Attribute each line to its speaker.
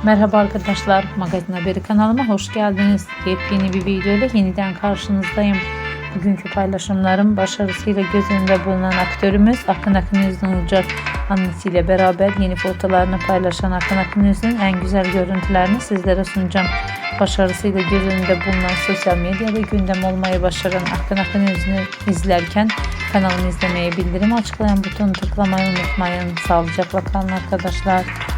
Speaker 1: Merhaba arkadaşlar, Magazin Haberi kanalıma hoş geldiniz. Yepyeni bir video ile yeniden karşınızdayım. Bugünkü paylaşımlarım başarısıyla göz önünde bulunan aktörümüz Akın Akın Üzün olacak. Annesiyle beraber yeni fotolarını paylaşan Akın Akın Üzün en güzel görüntülerini sizlere sunacağım. Başarısıyla göz önünde bulunan sosyal medyada gündem olmayı başaran Akın Akın Üzün'ü izlerken kanalımı izlemeyi bildirim açıklayan butonu tıklamayı unutmayın. Sağlıcakla kalın arkadaşlar.